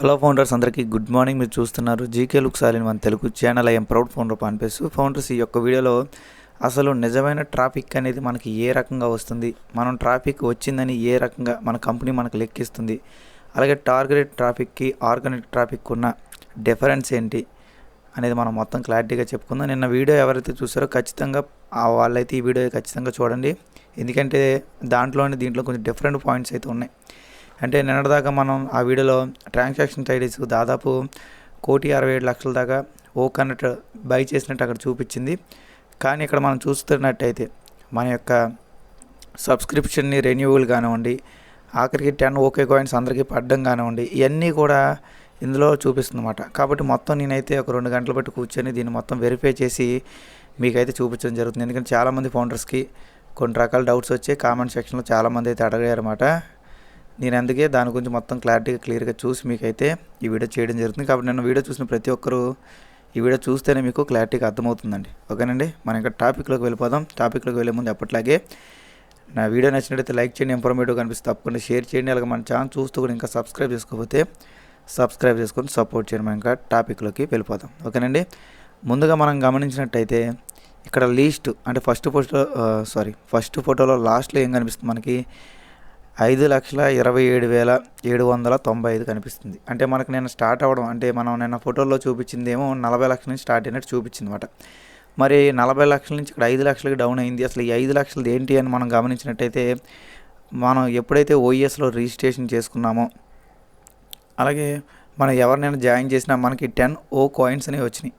Hello founders అందరికీ good morning మీరు చూస్తున్నారు జీకే లుక్ సాలిన్ మన Telugu channel I'm proud founder పనిపిస్తూ founders ఈ యొక్క వీడియోలో అసలు నిజమైన ట్రాఫిక్ అనేది మనకి ఏ రకంగా వస్తుంది? మనం ట్రాఫిక్ వచ్చిందని ఏ రకంగా మన కంపెనీ మనకు లెక్కిస్తుంది? అలాగే టార్గెట్ ట్రాఫిక్కి ఆర్గానిక్ ట్రాఫిక్ ఉన్న డిఫరెన్స్ ఏంటి అనేది మనం మొత్తం క్లారిటీగా చెప్పుకుందాం. నిన్న వీడియో ఎవరైతే చూసారో ఖచ్చితంగా వాళ్ళైతే ఈ వీడియో ఖచ్చితంగా చూడండి. ఎందుకంటే దాంట్లోనే దీంట్లో కొంచెం డిఫరెంట్ పాయింట్స్ అయితే ఉన్నాయి. అంటే నిన్నటిదాకా మనం ఆ వీడియోలో ట్రాన్సాక్షన్ ఐడీస్ దాదాపు కోటి అరవై ఏడు లక్షల దాకా ఓ కన్నెక్ట్ బై చేసినట్టు అక్కడ చూపించింది. కానీ ఇక్కడ మనం చూస్తున్నట్టయితే మన యొక్క సబ్స్క్రిప్షన్ని రెన్యూవల్ కానివ్వండి ఆఖరికి టెన్ ఓకే కాయిన్స్ అందరికీ పడ్డం కానివ్వండి ఇవన్నీ కూడా ఇందులో చూపిస్తుందన్నమాట. కాబట్టి మొత్తం నేనైతే ఒక రెండు గంటలు పెట్టి కూర్చొని దీన్ని మొత్తం వెరిఫై చేసి మీకైతే చూపించడం జరుగుతుంది. ఎందుకంటే చాలామంది ఫౌండర్స్కి కొన్ని రకాల డౌట్స్ వచ్చి కామెంట్ సెక్షన్లో చాలామంది అయితే అడగారన్నమాట నేను అందుకే దాని గురించి మొత్తం క్లారిటీగా క్లియర్గా చూసి మీకైతే ఈ వీడియో చేయడం జరుగుతుంది. కాబట్టి నేను వీడియో చూసిన ప్రతి ఒక్కరూ ఈ వీడియో చూస్తేనే మీకు క్లారిటీగా అర్థమవుతుందండి. ఓకేనండి? మనం ఇంకా టాపిక్లోకి వెళ్ళిపోదాం. టాపిక్లోకి వెళ్ళే ముందు ఎప్పట్లాగే నా వీడియో నచ్చినట్లయితే లైక్ చేయండి ఇన్ఫర్మేటివ్ కనిపిస్తే తప్పకుండా షేర్ చేయండి. అలాగే మన ఛానల్ చూస్తూ కూడా ఇంకా సబ్స్క్రైబ్ చేసుకోకపోతే సబ్స్క్రైబ్ చేసుకొని సపోర్ట్ చేయండి. మనం ఇంకా టాపిక్లోకి వెళ్ళిపోదాం. ఓకేనండి? ముందుగా మనం గమనించినట్టయితే ఇక్కడ లీస్ట్ అంటే ఫస్ట్ ఫోటో సారీ ఫస్ట్ ఫోటోలో లాస్ట్లో ఏం కనిపిస్తుంది మనకి? ఐదు లక్షల ఇరవై ఏడు వేల ఏడు వందల తొంభై ఐదు కనిపిస్తుంది. అంటే మనకు నేను స్టార్ట్ అవ్వడం అంటే మనం నిన్న ఫోటోలో చూపించింది ఏమో నలభై లక్షల నుంచి స్టార్ట్ అయినట్టు చూపించింది అనమాట మరి నలభై లక్షల నుంచి ఇక్కడ ఐదు లక్షలకి డౌన్ అయింది. అసలు ఈ ఐదు లక్షలది ఏంటి అని మనం గమనించినట్టయితే మనం ఎప్పుడైతే ఓఈఎస్లో రిజిస్ట్రేషన్ చేసుకున్నామో అలాగే మనం ఎవరినైనా జాయిన్ చేసినా మనకి టెన్ ఓ కాయిన్స్ అనేవి వచ్చినాయి.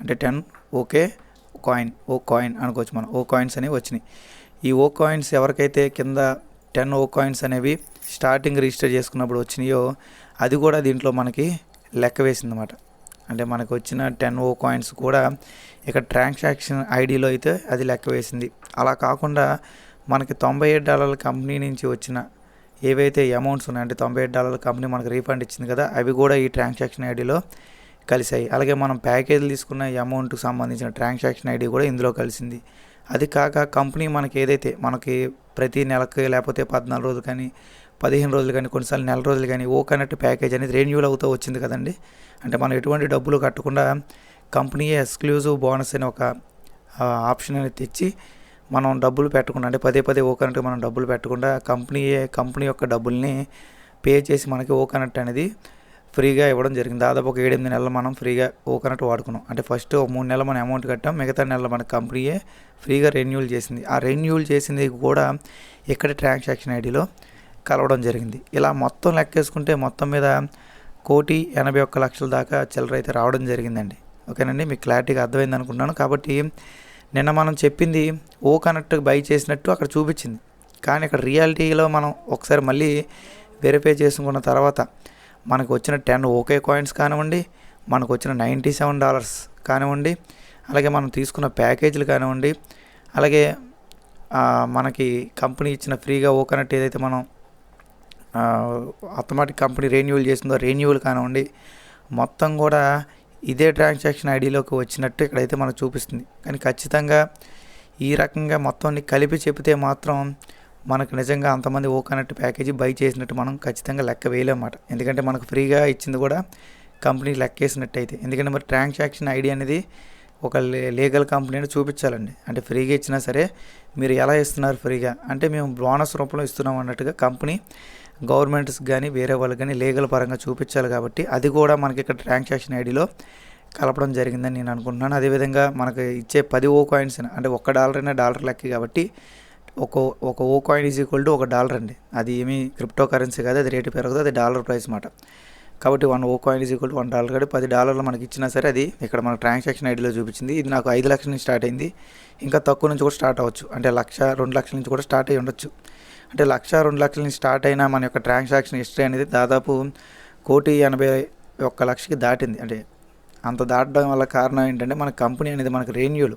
అంటే ten okay coin O coin అనుకోవచ్చు మనం ఓ కాయిన్స్ అనేవి వచ్చినాయి. ఈ ఓ కాయిన్స్ ఎవరికైతే కింద టెన్ ఓ కాయిన్స్ అనేవి స్టార్టింగ్ రిజిస్టర్ చేసుకున్నప్పుడు వచ్చినాయో అది కూడా దీంట్లో మనకి లెక్క వేసిందన్నమాట. అంటే మనకు వచ్చిన టెన్ ఓ కాయిన్స్ కూడా ఇక్కడ ట్రాన్సాక్షన్ ఐడిలో అయితే అది లెక్క వేసింది. అలా కాకుండా మనకి తొంభై ఏడు డాలర్ల కంపెనీ నుంచి వచ్చిన ఏవైతే అమౌంట్స్ ఉన్నాయి అంటే తొంభై ఏడు డాలర్ల కంపెనీ మనకు రీఫండ్ ఇచ్చింది కదా అవి కూడా ఈ ట్రాన్సాక్షన్ ఐడిలో కలిసాయి అలాగే మనం ప్యాకేజీలు తీసుకున్న అమౌంట్కి సంబంధించిన ట్రాన్సాక్షన్ ఐడి కూడా ఇందులో కలిసింది. అది కాక కంపెనీ మనకి ఏదైతే మనకి ప్రతి నెలకి లేకపోతే పద్నాలుగు రోజులు కానీ పదిహేను రోజులు కానీ కొన్నిసార్లు నెల రోజులు కానీ ఓ కనెక్ట్ ప్యాకేజ్ అనేది రెన్యూల్ అవుతూ వచ్చింది కదండి. అంటే మనం ఎటువంటి డబ్బులు కట్టకుండా కంపెనీ ఎక్స్క్లూజివ్ బోనస్ అనే ఒక ఆప్షన్ అనేది తెచ్చి మనం డబ్బులు పెట్టకుండా అంటే పదే పదే ఓ కనెక్ట్ మనం డబ్బులు పెట్టకుండా కంపెనీ కంపెనీ యొక్క డబ్బుల్ని పే చేసి మనకి ఓ కనెక్ట్ అనేది ఫ్రీగా ఇవ్వడం జరిగింది. దాదాపు ఒక ఏడెనిమిది నెలలు మనం ఫ్రీగా ఓ వాడుకున్నాం. అంటే ఫస్ట్ ఒక మూడు నెలలు మనం అమౌంట్ కట్టాం. మిగతా నెలలు మన కంపెనీయే ఫ్రీగా రెన్యూల్ చేసింది. ఆ రెన్యూల్ చేసింది కూడా ఇక్కడ ట్రాన్సాక్షన్ ఐడిలో కలవడం జరిగింది. ఇలా మొత్తం లెక్కేసుకుంటే మొత్తం మీద కోటి ఎనభై ఒక్క లక్షల దాకా చిల్లర అయితే రావడం జరిగిందండి. ఓకేనండి? మీకు క్లారిటీగా అర్థమైంది అనుకుంటున్నాను. కాబట్టి నిన్న మనం చెప్పింది ఓ కనెక్ట్ బై చేసినట్టు అక్కడ చూపించింది. కానీ ఇక్కడ రియాలిటీలో మనం ఒకసారి మళ్ళీ వెరిఫై చేసుకున్న తర్వాత మనకు వచ్చిన టెన్ ఓకే కాయిన్స్ కానివ్వండి మనకు వచ్చిన నైంటీ సెవెన్ డాలర్స్ కానివ్వండి అలాగే మనం తీసుకున్న ప్యాకేజీలు కానివ్వండి అలాగే మనకి కంపెనీ ఇచ్చిన ఫ్రీగా ఓకనట్టు ఏదైతే మనం ఆటోమేటిక్ కంపెనీ రెన్యూవల్ చేసిందో రెన్యూవల్ కానివ్వండి మొత్తం కూడా ఇదే ట్రాన్సాక్షన్ ఐడిలోకి వచ్చినట్టు ఇక్కడైతే మనకు చూపిస్తుంది. కానీ ఖచ్చితంగా ఈ రకంగా మొత్తం కలిపి చెబితే మాత్రం మనకు నిజంగా అంతమంది ఓ కనెక్ట్ ప్యాకేజీ బై చేసినట్టు మనం ఖచ్చితంగా లెక్క వేయలేమాట ఎందుకంటే మనకు ఫ్రీగా ఇచ్చింది కూడా కంపెనీ లెక్కేసినట్టు అయితే ఎందుకంటే మరి ట్రాన్సాక్షన్ ఐడి అనేది ఒక లీగల్ కంపెనీని చూపించాలండి. అంటే ఫ్రీగా ఇచ్చినా సరే మీరు ఎలా ఇస్తున్నారు ఫ్రీగా? అంటే మేము బోనస్ రూపంలో ఇస్తున్నాం అన్నట్టుగా కంపెనీ గవర్నమెంట్స్ కానీ వేరే వాళ్ళకి కానీ లీగల్ పరంగా చూపించాలి కాబట్టి అది కూడా మనకి ఇక్కడ ట్రాన్సాక్షన్ ఐడిలో కలపడం జరిగిందని నేను అనుకుంటున్నాను. అదేవిధంగా మనకు ఇచ్చే పది ఓ కాయిన్స్ అంటే ఒక్క డాలర్ అయినా డాలర్ లెక్క కాబట్టి ఒక ఒక O coin is equal to ఒక డాలర్ అండి. అది ఏమి క్రిప్టో కరెన్సీ కాదు అది రేటు పెరగదు అది డాలర్ ప్రైస్ మాట. కాబట్టి one O coin is equal to one dollar కాబట్టి పది డాలర్లు మనకి ఇచ్చినా సరే అది ఇక్కడ మన ట్రాన్సాక్షన్ ఐడిలో చూపించింది. ఇది నాకు ఐదు లక్షల నుంచి స్టార్ట్ అయింది. ఇంకా తక్కువ నుంచి కూడా స్టార్ట్ అవ్వచ్చు. అంటే లక్ష రెండు లక్షల నుంచి కూడా స్టార్ట్ అయ్యి ఉండొచ్చు. అంటే లక్ష రెండు లక్షల నుంచి స్టార్ట్ అయిన మన యొక్క ట్రాన్సాక్షన్ హిస్టరీ అనేది దాదాపు కోటి ఎనభై ఒక్క లక్షకి దాటింది. అంటే అంత దాటడం వల్ల కారణం ఏంటంటే మన కంపెనీ అనేది మనకి రెన్యూల్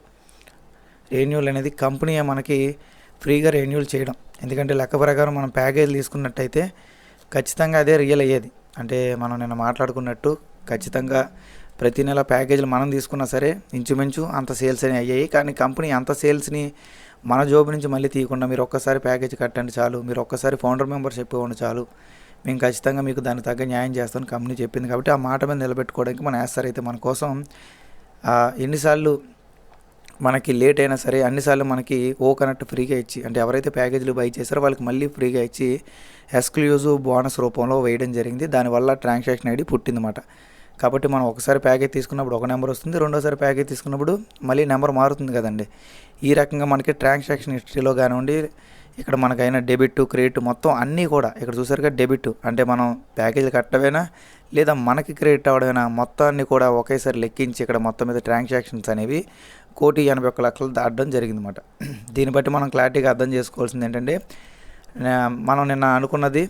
రెన్యూల్ అనేది కంపెనీ మనకి ఫ్రీగా రెన్యూల్ చేయడం. ఎందుకంటే లెక్క ప్రకారం మనం ప్యాకేజ్ తీసుకున్నట్టయితే ఖచ్చితంగా అదే రియల్ అయ్యేది. అంటే మనం నిన్న మాట్లాడుకున్నట్టు ఖచ్చితంగా ప్రతి నెల ప్యాకేజీలు మనం తీసుకున్నా సరే ఇంచుమించు అంత సేల్స్ అని అయ్యాయి. కానీ కంపెనీ అంత సేల్స్ని మన జోబు నుంచి మళ్ళీ తీయకుండా మీరు ఒక్కసారి ప్యాకేజ్ కట్టండి చాలు మీరు ఒక్కసారి ఫౌండర్ మెంబర్షిప్ ఇవ్వండి చాలు మేము ఖచ్చితంగా మీకు దానికి తగ్గ న్యాయం చేస్తాను కంపెనీ చెప్పింది. కాబట్టి ఆ మాట మీద నిలబెట్టుకోవడానికి మన యాస్తారు అయితే మన కోసం ఎన్నిసార్లు మనకి లేట్ అయినా సరే అన్నిసార్లు మనకి ఓ కనెక్ట్ ఫ్రీగా ఇచ్చి అంటే ఎవరైతే ప్యాకేజీలు బై చేశారో వాళ్ళకి మళ్ళీ ఫ్రీగా ఇచ్చి ఎక్స్క్లూజివ్ బోనస్ రూపంలో వేయడం జరిగింది. దానివల్ల ట్రాన్సాక్షన్ ఐడి పుట్టిందన్నమాట. కాబట్టి మనం ఒకసారి ప్యాకేజ్ తీసుకున్నప్పుడు ఒక నెంబర్ వస్తుంది రెండోసారి ప్యాకేజ్ తీసుకున్నప్పుడు మళ్ళీ నెంబర్ మారుతుంది కదండి. ఈ రకంగా మనకి ట్రాన్సాక్షన్ హిస్టరీలో కానివ్వండి ఇక్కడ మనకైన డెబిట్ క్రెడిట్ మొత్తం అన్నీ కూడా ఇక్కడ చూసారుగా డెబిట్ అంటే మనం ప్యాకేజీలు కట్టవేనా లేదా మనకి క్రెడిట్ అవ్వడమేనా మొత్తాన్ని కూడా ఒకేసారి లెక్కించి ఇక్కడ మొత్తం మీద ట్రాన్సాక్షన్స్ అనేవి కోటి ఎనభై ఒక్క లక్షలు దాటడం జరిగిందన్నమాట. దీన్ని బట్టి మనం క్లారిటీగా అర్థం చేసుకోవాల్సింది ఏంటంటే మనం నిన్న అనుకున్నది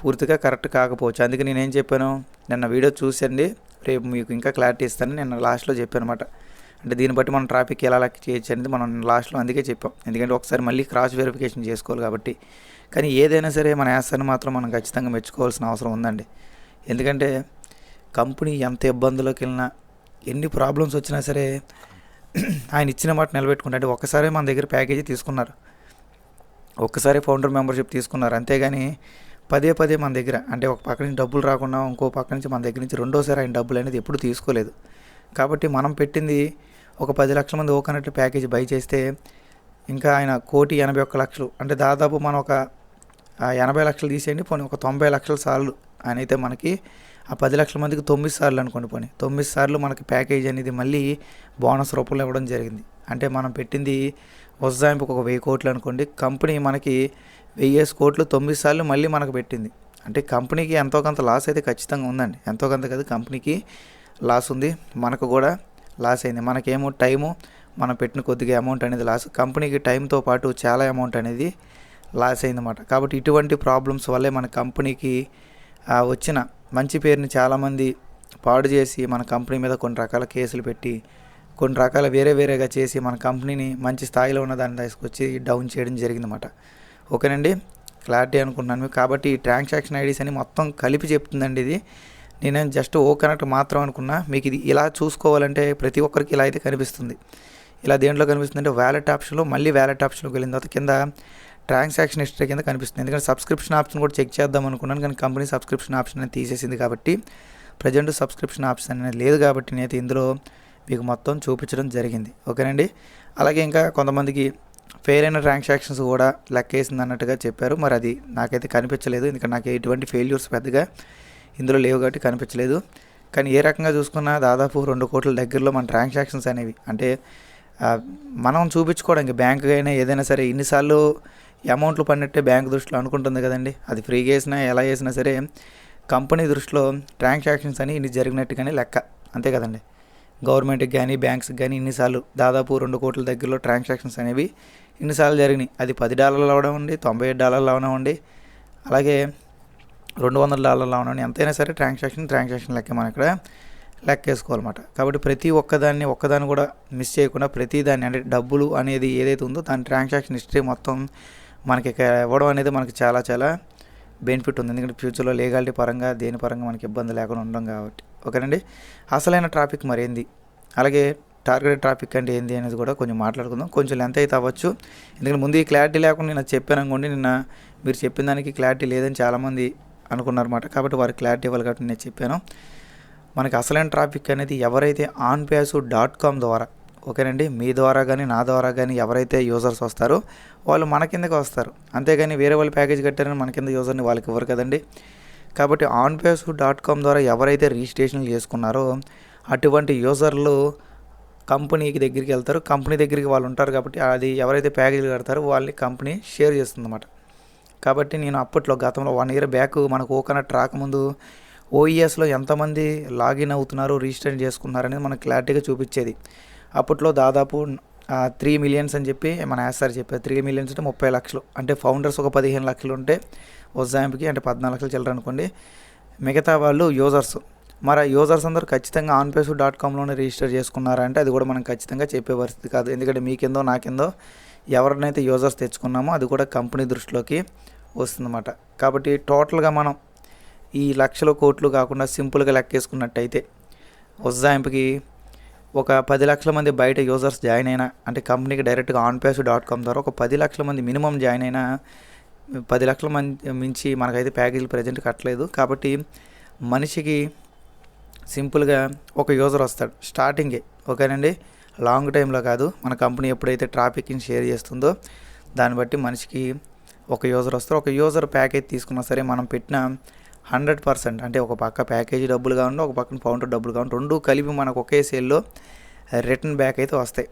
పూర్తిగా కరెక్ట్ కాకపోవచ్చు. అందుకే నేనేం చెప్పాను నిన్న వీడియో చూసండి రేపు మీకు ఇంకా క్లారిటీ ఇస్తానని నిన్న లాస్ట్లో చెప్పాను అనమాట అంటే దీన్ని బట్టి మనం ట్రాఫిక్ ఎలా లెక్క చేయొచ్చు అనేది మనం లాస్ట్లో అందుకే చెప్పాం. ఎందుకంటే ఒకసారి మళ్ళీ క్రాస్ వెరిఫికేషన్ చేసుకోవాలి కాబట్టి. కానీ ఏదైనా సరే మన యాసని మాత్రం మనం ఖచ్చితంగా మెచ్చుకోవాల్సిన అవసరం ఉందండి. ఎందుకంటే కంపెనీ ఎంత ఇబ్బందులోకి వెళ్ళినా ఎన్ని ప్రాబ్లమ్స్ వచ్చినా సరే ఆయన ఇచ్చిన మాట నిలబెట్టుకుంటే అంటే ఒక్కసారి మన దగ్గర ప్యాకేజీ తీసుకున్నారు. ఒక్కసారి ఫౌండర్ మెంబర్షిప్ తీసుకున్నారు. అంతేగాని పదే పదే మన దగ్గర అంటే ఒక పక్క నుంచి డబ్బులు రాకుండా ఇంకో పక్క నుంచి మన దగ్గర నుంచి రెండోసారి ఆయన డబ్బులు అనేది ఎప్పుడు తీసుకోలేదు. కాబట్టి మనం పెట్టింది ఒక పది లక్షల మంది ఓకనట్టు ప్యాకేజ్ బై చేస్తే ఇంకా ఆయన కోటి ఎనభై ఒక్క లక్షలు అంటే దాదాపు మనం ఒక ఎనభై లక్షలు తీసేయండి పోనీ ఒక తొంభై లక్షల సార్లు ఆయన అయితే మనకి ఆ పది లక్షల మందికి తొమ్మిది సార్లు అనుకోండి పని. తొమ్మిది సార్లు మనకి ప్యాకేజ్ అనేది మళ్ళీ బోనస్ రూపంలో ఇవ్వడం జరిగింది. అంటే మనం పెట్టింది ఉజ్జాయింపుకు ఒక వెయ్యి కోట్లు అనుకోండి కంపెనీ మనకి వెయ్యేసి కోట్లు తొమ్మిది సార్లు మళ్ళీ మనకు పెట్టింది. అంటే కంపెనీకి ఎంతో కొంత లాస్ అయితే ఖచ్చితంగా ఉందండి. ఎంతో కొంత కదా కంపెనీకి లాస్ ఉంది. మనకు కూడా లాస్ అయింది. మనకేమో టైము మనం పెట్టిన కొద్దిగా అమౌంట్ అనేది లాస్. కంపెనీకి టైంతో పాటు చాలా అమౌంట్ అనేది లాస్ అయిందన్నమాట. కాబట్టి ఇటువంటి ప్రాబ్లమ్స్ వల్లే మన కంపెనీకి వచ్చిన మంచి పేరుని చాలామంది పాడు చేసి మన కంపెనీ మీద కొన్ని రకాల కేసులు పెట్టి కొన్ని రకాల వేరే వేరేగా చేసి మన కంపెనీని మంచి స్థాయిలో ఉన్న దాన్ని తీసుకొచ్చి డౌన్ చేయడం జరిగిందన్నమాట. ఓకేనండి? క్లారిటీ అనుకుంటున్నాను కాబట్టి ఈ ట్రాన్సాక్షన్ ఐడీస్ అని మొత్తం కలిపి చెప్తుందండి ఇది. నేను జస్ట్ ఓ కనెక్ట్ మాత్రం అనుకున్నా మీకు ఇది ఇలా చూసుకోవాలంటే ప్రతి ఒక్కరికి ఇలా అయితే కనిపిస్తుంది. ఇలా దేంట్లో కనిపిస్తుంది అంటే వ్యాలెట్ ఆప్షన్లో మళ్ళీ వ్యాలెట్ ఆప్షన్లోకి వెళ్ళిన తర్వాత కింద ట్రాన్సాక్షన్ హిస్టరీ కింద కనిపిస్తుంది. ఎందుకంటే సబ్స్క్రిప్షన్ ఆప్షన్ కూడా చెక్ చేద్దాం అనుకున్నాను కానీ కంపెనీ సబ్స్క్రిప్షన్ ఆప్షన్ అనేది తీసేసింది కాబట్టి ప్రజెంట్ సబ్స్క్రిప్షన్ ఆప్షన్ అనేది లేదు కాబట్టి నేనైతే ఇందులో మీకు మొత్తం చూపించడం జరిగింది. ఓకేనండి? అలాగే ఇంకా కొంతమందికి ఫెయిల్ అయిన ట్రాన్సాక్షన్స్ కూడా లెక్కేసింది అన్నట్టుగా చెప్పారు. మరి అది నాకైతే కనిపించలేదు. ఎందుకంటే నాకు ఎటువంటి ఫెయిల్యూర్స్ పెద్దగా ఇందులో లేవు కాబట్టి కనిపించలేదు. కానీ ఏ రకంగా చూసుకున్నా దాదాపు రెండు కోట్ల దగ్గరలో మన ట్రాన్సాక్షన్స్ అనేవి. అంటే మనం చూపించుకోవడానికి బ్యాంక్ అయినా ఏదైనా సరే ఇన్నిసార్లు అమౌంట్లు పడినట్టే బ్యాంక్ దృష్టిలో అనుకుంటుంది కదండి. అది ఫ్రీగా వేసినా ఎలా వేసినా సరే కంపెనీ దృష్టిలో ట్రాన్సాక్షన్స్ అని ఇన్ని జరిగినట్టుగానే లెక్క. అంతే కదండి. గవర్నమెంట్కి కానీ బ్యాంక్స్కి కానీ ఇన్నిసార్లు దాదాపు రెండు కోట్ల దగ్గరలో ట్రాన్సాక్షన్స్ అనేవి ఇన్నిసార్లు జరిగినాయి. అది పది డాలర్లు అవనివ్వండి తొంభై ఏడు డాలర్లు అవనివ్వండి అలాగే రెండు వందల డాలర్లు అవనివ్వండి ఎంతైనా సరే ట్రాన్సాక్షన్ ట్రాన్సాక్షన్ లెక్క మనం ఇక్కడ లెక్క వేసుకోవాలన్నమాట. కాబట్టి ప్రతి ఒక్కదాన్ని ఒక్కదాన్ని కూడా మిస్ చేయకుండా ప్రతి దాన్ని అంటే డబ్బులు అనేది ఏదైతే ఉందో దాని ట్రాన్సాక్షన్ హిస్టరీ మొత్తం మనకి ఇవ్వడం అనేది మనకి చాలా చాలా బెనిఫిట్ ఉంది. ఎందుకంటే ఫ్యూచర్లో లీగాలిటీ పరంగా దేని పరంగా మనకి ఇబ్బంది లేకుండా ఉండడం కాబట్టి. ఓకేనండి? అసలైన ట్రాఫిక్ మరేంది? అలాగే టార్గెట్ ట్రాఫిక్ అంటే ఏంది అనేది కూడా కొంచెం మాట్లాడుకుందాం. కొంచెం లెంత్ అయితే అవ్వచ్చు. ఎందుకంటే ముందు ఈ క్లారిటీ లేకుండా నేను చెప్పాను అనుకోండి నిన్న మీరు చెప్పిన దానికి క్లారిటీ లేదని చాలామంది అనుకున్నారన్నమాట. కాబట్టి వారికి క్లారిటీ ఇవ్వాలి కాబట్టి నేను చెప్పాను. మనకి అసలైన ట్రాఫిక్ అనేది ఎవరైతే ఆన్ పేసు డాట్ కామ్ ద్వారా ఓకేనండి? మీ ద్వారా కానీ నా ద్వారా కానీ ఎవరైతే యూజర్స్ వస్తారో వాళ్ళు మన కిందకి వస్తారు. అంతేగాని వేరే వాళ్ళు ప్యాకేజ్ కట్టారని మన కింద యూజర్ని వాళ్ళకి ఇవ్వరు కదండి. కాబట్టి ఆన్ పేసు డాట్ కామ్ ద్వారా ఎవరైతే రిజిస్ట్రేషన్లు చేసుకున్నారో అటువంటి యూజర్లు కంపెనీకి దగ్గరికి వెళ్తారు. కంపెనీ దగ్గరికి వాళ్ళు ఉంటారు కాబట్టి అది ఎవరైతే ప్యాకేజీలు కడతారో వాళ్ళని కంపెనీ షేర్ చేస్తుందన్నమాట. కాబట్టి నేను అప్పట్లో గతంలో వన్ ఇయర్ బ్యాక్ మనకు ఓకనట్ రాకముందు ఓఈఎస్లో ఎంతమంది లాగిన్ అవుతున్నారు రిజిస్టర్ చేసుకున్నారనేది మనకు క్లారిటీగా చూపించేది. అప్పట్లో దాదాపు త్రీ మిలియన్స్ అని చెప్పి మన యాసార్ చెప్పారు. త్రీ మిలియన్స్ అంటే ముప్పై లక్షలు. అంటే ఫౌండర్స్ ఒక పదిహేను లక్షలు ఉంటే ఉజ్జాయింపుకి అంటే పద్నాలుగు లక్షలు చిల్లర అనుకోండి. మిగతా వాళ్ళు యూజర్స్ మరి ఆ యూజర్స్ అందరూ ఖచ్చితంగా ఆన్పేసు డాట్ కామ్లోనే రిజిస్టర్ చేసుకున్నారంటే అది కూడా మనం ఖచ్చితంగా చెప్పే పరిస్థితి కాదు. ఎందుకంటే మీకెందో నాకెందో ఎవరినైతే యూజర్స్ తెచ్చుకున్నామో అది కూడా కంపెనీ దృష్టిలోకి వస్తుందన్నమాట. కాబట్టి టోటల్గా మనం ఈ లక్షల కోట్లు కాకుండా సింపుల్గా లెక్కేసుకున్నట్టయితే ఉజ్జాయింపుకి ఒక పది లక్షల మంది బయట యూజర్స్ జాయిన్ అయినా అంటే కంపెనీకి డైరెక్ట్గా ఆన్పేస్ డాట్ కామ్ ద్వారా ఒక పది లక్షల మంది మినిమం జాయిన్ అయినా పది లక్షల మంది మించి మనకైతే ప్యాకేజీలు ప్రజెంట్ కట్టలేదు. కాబట్టి మనిషికి సింపుల్గా ఒక యూజర్ వస్తాడు. స్టార్టింగే ఓకేనండి? లాంగ్ టైంలో కాదు. మన కంపెనీ ఎప్పుడైతే ట్రాఫిక్ని షేర్ చేస్తుందో దాన్ని బట్టి మనిషికి ఒక యూజర్ వస్తారు. ఒక యూజర్ ప్యాకేజ్ తీసుకున్నా సరే మనం పెట్టిన హండ్రెడ్ పర్సెంట్. అంటే ఒక పక్క ప్యాకేజీ డబ్బులు కావండి ఒక పక్కన పౌండర్ డబ్బులు కావండి రెండు కలిపి మనకు ఒకే సేల్లో రిటర్న్ బ్యాక్ అయితే వస్తాయి.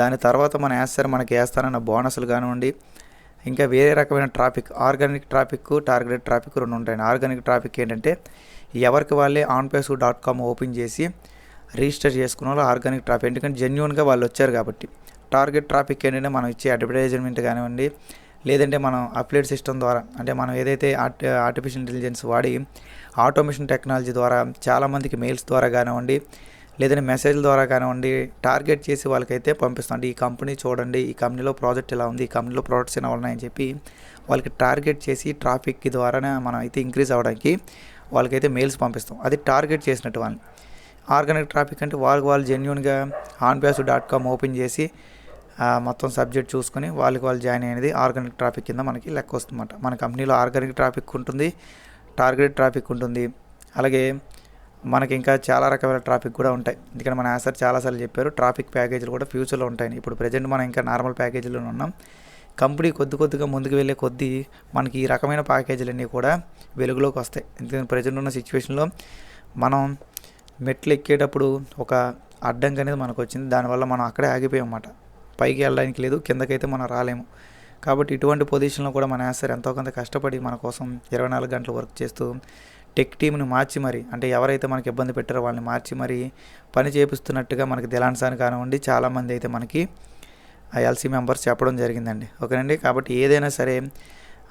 దాని తర్వాత మనం వేస్తారు మనకి వేస్తారన్న బోనస్లు కానివ్వండి ఇంకా వేరే రకమైన traffic organic traffic targeted traffic రెండు ఉంటాయండి. ఆర్గానిక్ ట్రాఫిక్ ఏంటంటే ఎవరికి వాళ్ళే ఆన్పేసు డాట్ కామ్ ఓపెన్ చేసి రిజిస్టర్ చేసుకున్న వాళ్ళు ఆర్గానిక్ ట్రాఫిక్. ఎందుకంటే జెన్యున్గా వాళ్ళు వచ్చారు కాబట్టి. టార్గెట్ ట్రాఫిక్ ఏంటంటే మనం ఇచ్చే అడ్వర్టైజ్మెంట్ కానివ్వండి లేదంటే మనం అప్లేట్ సిస్టమ్ ద్వారా అంటే మనం ఏదైతే ఆర్ట్ ఆర్టిఫిషియల్ ఇంటెలిజెన్స్ వాడి ఆటోమేషన్ టెక్నాలజీ ద్వారా చాలామందికి మెయిల్స్ ద్వారా కానివ్వండి లేదంటే మెసేజ్ ద్వారా కానివ్వండి టార్గెట్ చేసి వాళ్ళకైతే పంపిస్తాం. అంటే ఈ కంపెనీ చూడండి ఈ కంపెనీలో ప్రాజెక్ట్ ఎలా ఉంది ఈ కంపెనీలో ప్రోడక్ట్స్ ఎలా ఉన్నాయని చెప్పి వాళ్ళకి టార్గెట్ చేసి ట్రాఫిక్ ద్వారానే మనం అయితే ఇంక్రీజ్ అవ్వడానికి వాళ్ళకైతే మెయిల్స్ పంపిస్తాం. అది టార్గెట్ చేసినట్టు వాళ్ళని. ఆర్గానిక్ ట్రాఫిక్ అంటే వాళ్ళకి వాళ్ళు జెన్యున్గా ఆన్బ్యాస్ డాట్ కామ్ ఓపెన్ చేసి మొత్తం సబ్జెక్ట్ చూసుకొని వాళ్ళకి వాళ్ళు జాయిన్ అయినది ఆర్గానిక్ ట్రాఫిక్ కింద మనకి లెక్క వస్తుందన్నమాట. మన కంపెనీలో ఆర్గానిక్ ట్రాఫిక్ ఉంటుంది టార్గెట్ ట్రాఫిక్ ఉంటుంది. అలాగే మనకి ఇంకా చాలా రకాల ట్రాఫిక్ కూడా ఉంటాయి. ఎందుకంటే మన సార్ చాలాసార్లు చెప్పారు ట్రాఫిక్ ప్యాకేజీలు కూడా ఫ్యూచర్లో ఉంటాయి ఇప్పుడు ప్రజెంట్ మనం ఇంకా నార్మల్ ప్యాకేజీలో ఉన్నాం. కంపెనీ కొద్ది కొద్దిగా ముందుకు వెళ్ళే కొద్దీ మనకి ఈ రకమైన ప్యాకేజీలన్నీ కూడా వెలుగులోకి వస్తాయి. ఎందుకంటే ప్రజెంట్ ఉన్న సిచ్యువేషన్లో మనం మెట్లు ఎక్కేటప్పుడు ఒక అడ్డంకి అనేది మనకు వచ్చింది. దానివల్ల మనం అక్కడే ఆగిపోయాం అన్నమాట. పైకి వెళ్ళడానికి లేదు కిందకైతే మనం రాలేము. కాబట్టి ఇటువంటి పొజిషన్లో కూడా మన యాసర్ ఎంతో కొంత కష్టపడి మన కోసం ఇరవై నాలుగు గంటలు వర్క్ చేస్తూ టెక్ టీమ్ని మార్చి మరి అంటే ఎవరైతే మనకి ఇబ్బంది పెట్టారో వాళ్ళని మార్చి మరి పని చేపిస్తున్నట్టుగా మనకి దిలాన్సాన్ కానివ్వండి చాలామంది అయితే మనకి ఐఎల్సీ ఎల్సీ మెంబర్స్ చెప్పడం జరిగిందండి. ఓకేనండి? కాబట్టి ఏదైనా సరే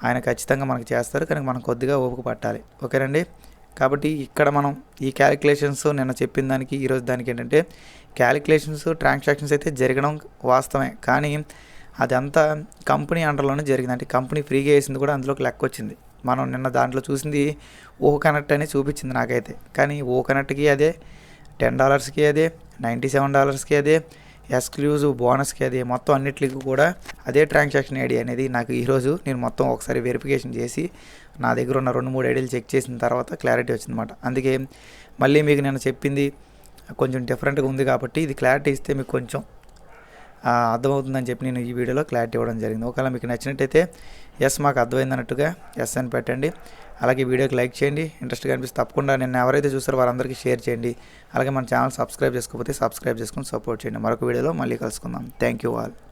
ఆయన ఖచ్చితంగా మనకి చేస్తారు కానీ మనం కొద్దిగా ఓపిక పట్టాలి. ఓకేనండి? కాబట్టి ఇక్కడ మనం ఈ క్యాలిక్యులేషన్స్ నిన్న చెప్పిన దానికి ఈరోజు దానికి ఏంటంటే క్యాలిక్యులేషన్స్ ట్రాన్సాక్షన్స్ అయితే జరగడం వాస్తవమే. కానీ అదంతా కంపెనీ అండర్లోనే జరిగింది. అంటే కంపెనీ ఫ్రీగా వేసింది కూడా అందులోకి లెక్క వచ్చింది. మనం నిన్న దాంట్లో చూసింది ఓ కనెక్ట్ అని చూపించింది నాకైతే. కానీ ఓ కనెక్ట్కి అదే టెన్ డాలర్స్కి అదే నైంటీ సెవెన్ డాలర్స్కి అదే ఎక్స్క్లూజివ్ బోనస్కి అది మొత్తం అన్నిటికి కూడా అదే ట్రాన్సాక్షన్ ఐడి అనేది నాకు ఈరోజు నేను మొత్తం ఒకసారి వెరిఫికేషన్ చేసి నా దగ్గర ఉన్న రెండు మూడు ఐడియాలు చెక్ చేసిన తర్వాత క్లారిటీ వచ్చిందన్నమాట. అందుకే మళ్ళీ మీకు నేను చెప్పింది కొంచెం డిఫరెంట్గా ఉంది కాబట్టి ఇది క్లారిటీ ఇస్తే మీకు కొంచెం అర్థమవుతుందని చెప్పి నేను ఈ వీడియోలో క్లారిటీ ఇవ్వడం జరిగింది. ఒకవేళ మీకు నచ్చినట్టయితే ఎస్ మాకు అర్థమైంది అన్నట్టుగా ఎస్ అని పెట్టండి. అలాగే వీడియోకి లైక్ చేయండి. ఇంట్రెస్ట్గా అనిపిస్తే తప్పకుండా నేను ఎవరైతే చూసారో వారందరికీ షేర్ చేయండి. అలాగే మన ఛానల్ సబ్స్క్రైబ్ చేసుకోకపోతే సబ్స్క్రైబ్ చేసుకుని సపోర్ట్ చేయండి. మరొక వీడియోలో మళ్ళీ కలుసుకుందాం. Thank you all